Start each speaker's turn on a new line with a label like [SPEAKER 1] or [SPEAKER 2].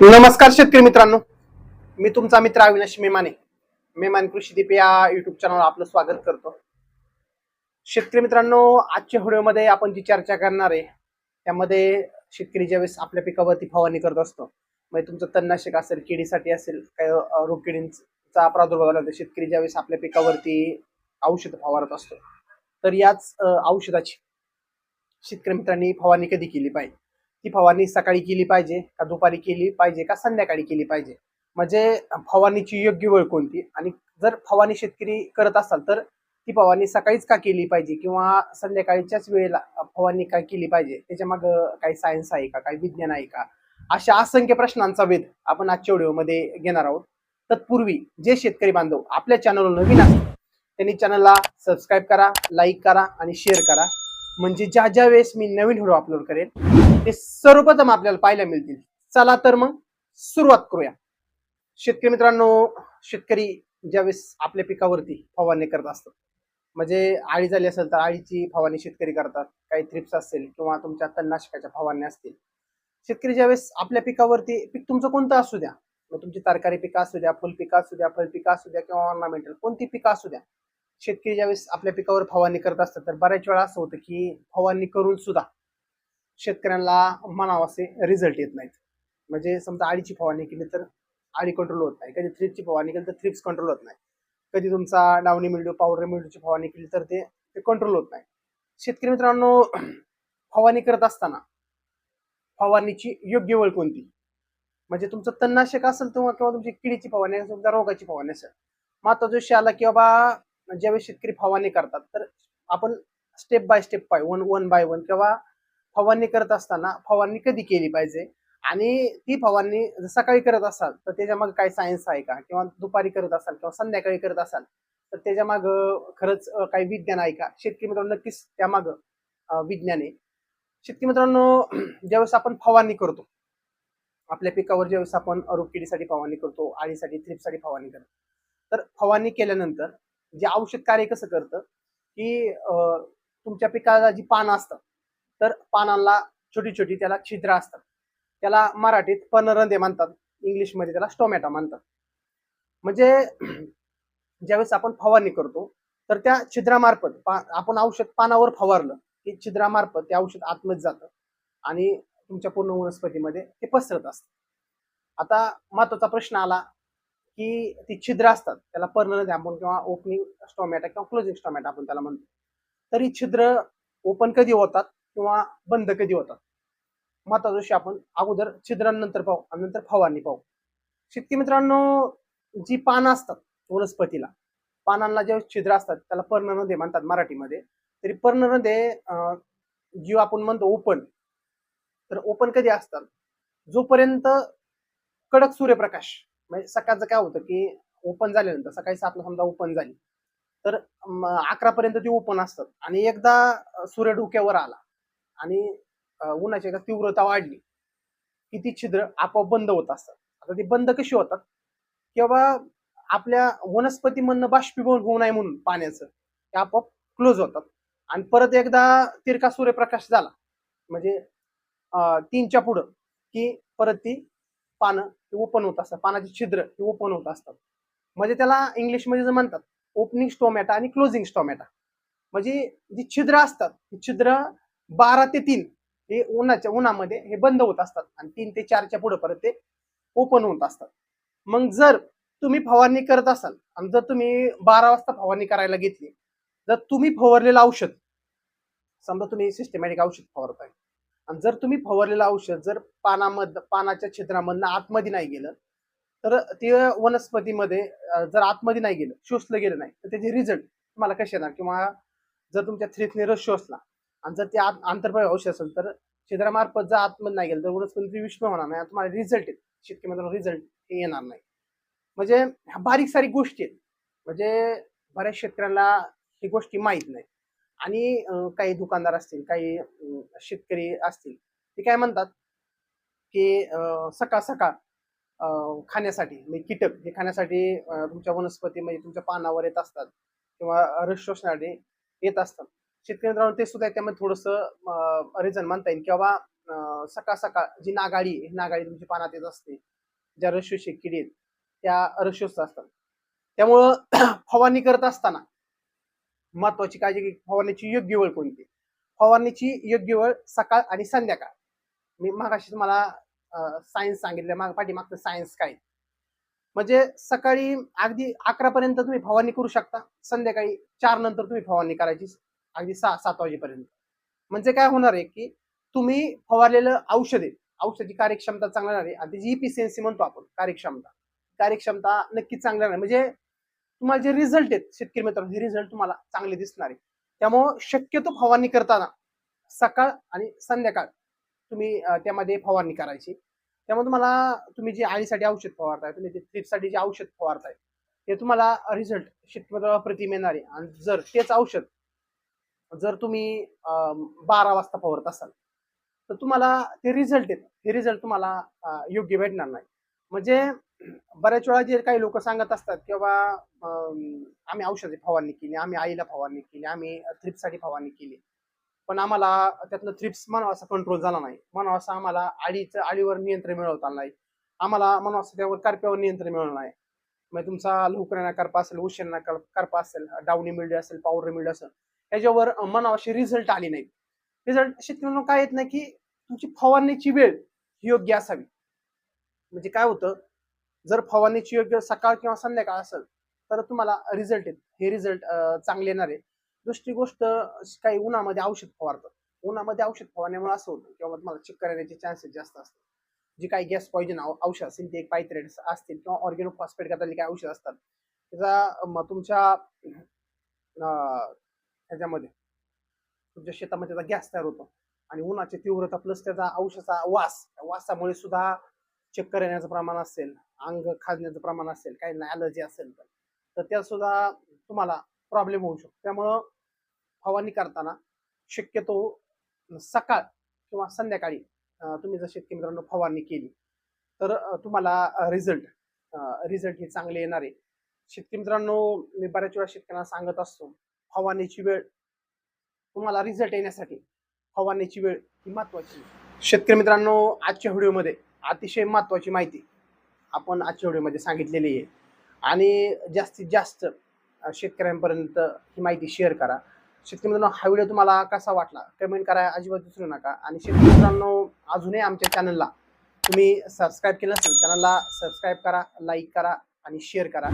[SPEAKER 1] नमस्कार शेतकरी मित्रांनो. मी तुमचा मित्र अविनाश मेमाने. मेमान कृषीदीप या युट्यूब चॅनल आपलं स्वागत करतो. शेतकरी मित्रांनो आजच्या व्हिडिओमध्ये आपण जी चर्चा करणार आहे त्यामध्ये शेतकरी ज्यावेळेस आपल्या पिकावरती फवारणी करत असतो म्हणजे तुमचं तणनाशक असेल किडीसाठी असेल काही रोगकिडींचा प्रादुर्भाव लागतो शेतकरी ज्यावेळेस आपल्या पिकावरती औषध फवारत असतो तर याच औषधाची शेतकरी मित्रांनी फवारणी कधी केली पाहिजे? ती फवारणी सकाळी केली पाहिजे का दुपारी केली पाहिजे का संध्याकाळी केली पाहिजे? म्हणजे फवारणीची योग्य वेळ कोणती? आणि जर फवारणी शेतकरी करत असाल तर ती फवारणी सकाळीच का केली पाहिजे किंवा संध्याकाळीच्याच वेळेला फवारणी का केली पाहिजे? त्याच्या माग काही सायन्स आहे का? काही विज्ञान आहे का? अशा असंख्य प्रश्नांचा वेध आपण आजच्या व्हिडिओमध्ये घेणार आहोत. तत्पूर्वी जे शेतकरी बांधव आपल्या चॅनलवर नवीन आहेत त्यांनी चॅनलला सबस्क्राईब करा लाईक करा आणि शेअर करा. म्हणजे ज्या ज्या वेळेस मी नवीन व्हिडिओ अपलोड करेन ते सर्वप्रथम आपल्याला पाहायला मिळतील. चला तर मग सुरुवात करूया. शेतकरी मित्रांनो शेतकरी ज्यावेळेस आपल्या पिकावरती फवारणी करत असतात म्हणजे आळी झाली असेल तर आळीची फवारणी शेतकरी करतात काही थ्रिप्स असेल किंवा तुमच्या तणनाशकाच्या फवारण्या असतील. शेतकरी ज्यावेळेस आपल्या पिकावरती पीक तुमचं कोणतं असू द्या मग तुमची तरकारी पिकं असू द्या फुल पिकं असू द्या फळ पिकं असू द्या किंवा ऑर्नामेंटल कोणती पिकं असू द्या शेतकरी ज्यावेळेस आपल्या पिकावर फवारणी करत असतात तर बऱ्याच वेळा असं होतं की फवारणी करून सुद्धा शेतकऱ्यांना म्हणावं असे रिझल्ट येत नाहीत. म्हणजे समजा आळीची फवारणी केली तर आळी कंट्रोल होत नाही. कधी थ्रिप्सची फवारणी केली तर थ्रिप्स कंट्रोल होत नाही. कधी तुमचा डावणी मिल्ड्यू पावडर मिल्ड्यूची फवारणी केली तर ते ते कंट्रोल होत नाही. शेतकरी मित्रांनो फवारणी करत असताना फवारणीची योग्य वेळ कोणती? म्हणजे तुमचं तणनाशक असेल किंवा किंवा तुमची किडीची फवारणी असेल तुमच्या रोगाची फवारणी असेल. महत्त्वाचा विषय आला की बाबा ज्यावेळेस शेतकरी फवारणी करतात तर आपण step by step by one one by one किंवा फवारणी करत असताना फवारणी कधी केली पाहिजे? आणि ती फवारणी जर सकाळी करत असाल तर त्याच्यामागे काय सायन्स आहे का? किंवा दुपारी करत असाल किंवा संध्याकाळी करत असाल तर त्याच्या मागं खरंच काही विज्ञान आहे का? शेतकरी मित्रांनो नक्कीच त्यामाग विज्ञान आहे. शेतकरी मित्रांनो ज्यावेळेस आपण फवारणी करतो आपल्या पिकावर ज्यावेळेस आपण रोपकिडीसाठी फवारणी करतो आळीसाठी थ्रिपसाठी फवारणी करतो तर फवारणी केल्यानंतर जे औषध कार्य कसं करतं की तुमच्या पिकाला जी पानं असतात तर पानांना छोटी छोटी त्याला छिद्र असतात. त्याला मराठीत पनरंदे म्हणतात. इंग्लिशमध्ये त्याला स्टोमॅटा म्हणतात. म्हणजे ज्यावेळेस आपण फवारणी करतो तर त्या छिद्रामार्फत पा आपण औषध पानावर फवारलं की छिद्रामार्फत ते औषध आतमध्ये जातं आणि तुमच्या पूर्ण वनस्पतीमध्ये ते पसरत असतं. आता महत्त्वाचा प्रश्न आला की ती छिद्र असतात त्याला पर्नरंदे आपण किंवा ओपनिंग स्टोमॅटा किंवा क्लोजिंग स्टॉमॅटा आपण त्याला म्हणतो. तर ही छिद्र ओपन कधी होतात? किंवा बंद कधी होतात माता जोशी आपण अगोदर छिद्रांनंतर पाहू आणि नंतर फवारणी पाहू. शेतकरी मित्रांनो जी पानं असतात वनस्पतीला पानांना जे छिद्र असतात त्याला पर्णनदे म्हणतात मराठीमध्ये. तरी पर्णनदे जीव आपण म्हणतो ओपन. तर ओपन कधी असतात? जोपर्यंत कडक सूर्यप्रकाश म्हणजे सकाळचं काय होतं की ओपन झाल्यानंतर सकाळी सातला समजा ओपन झाली तर अकरा पर्यंत ती ओपन असतात. आणि एकदा सूर्य डोक्यावर आला आणि उन्हाची का तीव्रता वाढली की ती छिद्र आपोआप बंद होत असतात. आता ती बंद कशी होतात? किंवा आपल्या वनस्पतीमधनं बाष्पीभवन होऊ नये म्हणून पाण्याचं ते आपोआप क्लोज होतात. आणि परत एकदा तिरका सूर्यप्रकाश झाला म्हणजे तीनच्या पुढं की परत ती पानं ओपन होत असतात. पानाची छिद्र ही ओपन होत असतात. म्हणजे त्याला इंग्लिशमध्ये जे म्हणतात ओपनिंग स्टोमॅटा आणि क्लोजिंग स्टोमॅटा म्हणजे जी छिद्र असतात ती छिद्र बारा ते तीन हे उन्हाच्या उन्हामध्ये हे बंद होत असतात आणि तीन ते चारच्या पुढे परत ते ओपन होत असतात. मग जर तुम्ही फवारणी करत असाल आणि जर तुम्ही बारा वाजता फवारणी करायला घेतली जर तुम्ही फवारलेलं औषध समजा तुम्ही सिस्टमॅटिक औषध फवारताय आणि जर तुम्ही फवारलेलं औषध जर पानामध पानाच्या छिद्रामधनं आतमध्ये नाही गेलं तर ते वनस्पतीमध्ये जर आतमध्ये नाही गेलं शोषलं गेलं नाही तर त्याचे रिझल्ट तुम्हाला कसे येणार? किंवा जर तुमच्या थ्रीथने रस शोषला आणि जर ते आत- आंतरप्रवाह औषध असेल तर छिद्रामार्फत जर आतमध्ये नाही गेलं तर वनस्पती विश्व होणार नाही तुम्हाला रिझल्ट येईल. शेतकरी रिझल्ट हे येणार नाही. म्हणजे ह्या बारीक सारीक गोष्टी आहेत. म्हणजे बऱ्याच शेतकऱ्यांना ही गोष्टी माहीत नाही. आणि काही दुकानदार असतील काही शेतकरी असतील ते काय म्हणतात की सकाळ सकाळ खाण्यासाठी म्हणजे कीटक हे खाण्यासाठी तुमच्या वनस्पती म्हणजे तुमच्या पानावर येत असतात किंवा रस शोषणारे येत असतात. शेतकरी राहून ते सुद्धा त्यामध्ये थोडंसं रिझन म्हणता येईल. किंवा सकाळ सकाळ जी नागाळी ही नागाळी तुमची पानात येत असते ज्या रशोशी किडी आहेत त्या रश्योस्त असतात. त्यामुळं फवारणी करत असताना महत्वाची काळजी घे फवारण्याची योग्य वेळ कोणती? फवारणीची योग्य वेळ सकाळ आणि संध्याकाळ. मी मागाशी तुम्हाला सायन्स सांगितलं माग पाठीमागचं सायन्स काय? म्हणजे सकाळी अगदी अकरा पर्यंत तुम्ही फवारणी करू शकता. संध्याकाळी चार नंतर तुम्ही फवारणी करायची. अगदी सहा सात वाजेपर्यंत. म्हणजे काय होणार आहे की तुम्ही फवारलेलं औषधे आहे औषधाची कार्यक्षमता चांगली राहणार आहे आणि त्याची इफिशियन्सी म्हणतो आपण कार्यक्षमता. कार्यक्षमता नक्की चांगली राहणार म्हणजे तुम्हाला जे रिझल्ट आहेत शेतकरी मित्रांनो हे रिझल्ट तुम्हाला चांगले दिसणार आहे. त्यामुळं शक्यतो फवारणी करताना सकाळ आणि संध्याकाळ तुम्ही त्यामध्ये फवारणी करायची. त्यामुळे तुम्हाला तुम्ही जे आळीसाठी औषध फवारताय तुम्ही ते थ्रीपसाठी जे औषध फवारताय ते तुम्हाला रिझल्ट शेतकऱ्याला प्रतिम येणार आहे. आणि जर तेच औषध जर तुम्ही बारा वाजता पवरत असाल तर तुम्हाला ते रिझल्ट आहेत हे रिझल्ट तुम्हाला योग्य भेटणार नाही. म्हणजे बऱ्याच वेळा जे काही लोक सांगत असतात की आम्ही औषधी फवारणी केली आम्ही आईला फवारणी केली आम्ही थ्रिप्ससाठी फवारणी केली. पण आम्हाला त्यातनं थ्रिप्स म्हणावा असा कंट्रोल झाला नाही. म्हणावा असं आम्हाला आळीचं आळीवर नियंत्रण मिळवता आलं नाही. आम्हाला म्हणावं असं त्यावर करप्यावर नियंत्रण मिळवलं नाही. म्हणजे तुमचा लवकऱ्यांना करपा असेल उशिरांना कर- करपा असेल डावणी मिळली असेल पावडर मिळली असेल त्याच्यावर मनावाशी अशी रिझल्ट आली नाही. रिझल्ट शेतकऱ्यांना काय येत नाही की तुमची फवारणीची वेळ ही योग्य असावी. म्हणजे काय होतं? जर फवारणीची योग्य सकाळ किंवा संध्याकाळ असेल तर तुम्हाला रिझल्ट येत हे रिझल्ट चांगले येणार आहे. दुसरी गोष्ट काही उन्हामध्ये औषध फवारतात. उन्हामध्ये औषध फवारण्यामुळे असं होतं किंवा तुम्हाला चक्कर येण्याचे चान्सेस जास्त असतात. जी काही गॅस पॉइजन औषध असतील ते एक पायथ्रेड असतील किंवा ऑर्गेनो फॉस्फेट करताना काही औषध असतात. त्याचा तुमच्या ह्याच्यामध्ये तुमच्या शेतामध्ये त्याचा गॅस तयार होतो. आणि उन्हाची तीव्रता प्लस त्याचा औषधाचा वास वासामुळे सुद्धा चक्कर येण्याचं प्रमाण असेल अंग खाजण्याचं प्रमाण असेल काही ॲलर्जी असेल तर. तर त्या सुद्धा तुम्हाला प्रॉब्लेम होऊ शकतो. त्यामुळं फवारणी करताना शक्यतो सकाळ किंवा संध्याकाळी तुम्ही जर शेतकरी मित्रांनो फवारणी केली तर तुम्हाला रिझल्ट रिझल्ट हे चांगले येणार आहे. शेतकरी मित्रांनो मी बऱ्याच वेळा शेतकऱ्यांना सांगत असतो फवारणीची वेळ तुम्हाला रिझल्ट येण्यासाठी फवारण्याची वेळ ही महत्वाची. शेतकरी मित्रांनो आजच्या व्हिडिओमध्ये अतिशय महत्वाची माहिती आपण आजच्या व्हिडिओमध्ये सांगितलेली आहे. आणि जास्तीत जास्त शेतकऱ्यांपर्यंत ही माहिती शेअर करा. शेतकरी मित्रांनो हा व्हिडिओ तुम्हाला कसा वाटला? कमेंट करा अजिबात विसरू नका. आणि शेतकरी मित्रांनो अजूनही आमच्या चॅनलला तुम्ही सबस्क्राईब केलं असेल चॅनलला सबस्क्राईब करा लाईक करा आणि शेअर करा.